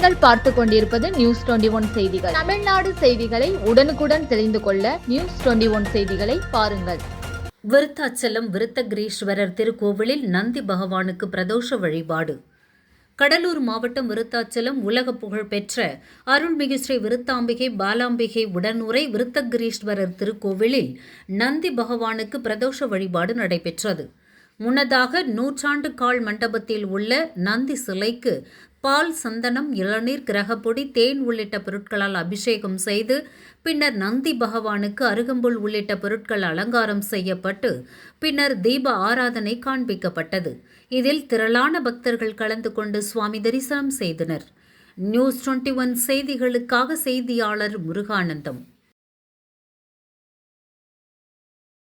பார்த்து கொண்டிருப்பது news twenty one செய்திகள். தமிழ்நாடு செய்திகளை உடனுக்குடன் தெரிந்து கொள்ள நியூஸ் டுவெண்டி ஒன் செய்திகளை பாருங்கள். விருத்தாச்சலம் விருத்தகிரீஸ்வரர் திருக்கோவிலில் நந்தி பகவானுக்கு பிரதோஷ வழிபாடு. கடலூர் மாவட்டம் விருத்தாச்சலம் உலக புகழ்பெற்ற அருள்மிகு ஸ்ரீ விருத்தாம்பிகை பாலாம்பிகை உடனுரை விருத்தகிரீஸ்வரர் திருக்கோவிலில் நந்தி பகவானுக்கு பிரதோஷ வழிபாடு நடைபெற்றது. முன்னதாக நூற்றாண்டு கால் மண்டபத்தில் உள்ள நந்தி சிலைக்கு பால் சந்தனம் இளநீர் கிரகப்பொடி தேன் உள்ளிட்ட பொருட்களால் அபிஷேகம் செய்து பின்னர் நந்தி பகவானுக்கு அருகம்புல் உள்ளிட்ட பொருட்கள் அலங்காரம் செய்யப்பட்டு பின்னர் தீப ஆராதனை காண்பிக்கப்பட்டது. இதில் திரளான பக்தர்கள் கலந்து கொண்டு சுவாமி தரிசனம் செய்தனர். நியூஸ் டுவெண்ட்டி ஒன் செய்திகளுக்காக செய்தியாளர் முருகானந்தம்.